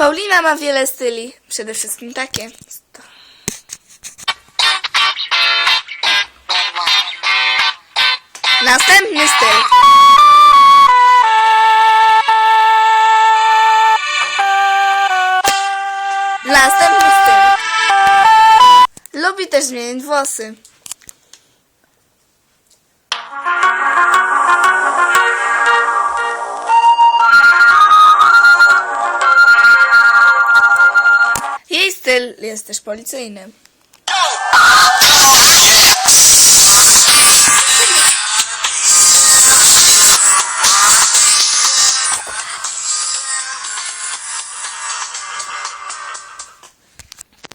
Paulina ma wiele styli. Przede wszystkim takie. Następny styl. Następny styl. Lubi też zmienić włosy. Styl jest też policyjny.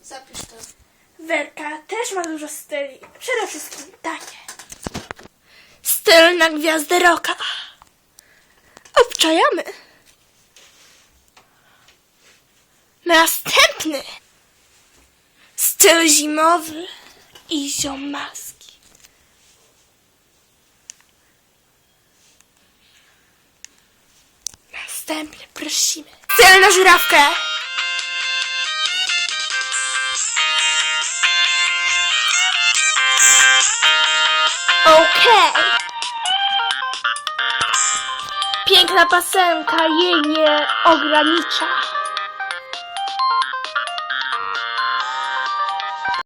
Zapisz to. Werka też ma dużo styli. Przede wszystkim takie. Styl na gwiazdę roka. Obczajamy. Następny. Styl zimowy i ziomaski. Następny prosimy. Styl na żurawkę. Okej. Piękna pasemka jej nie ogranicza.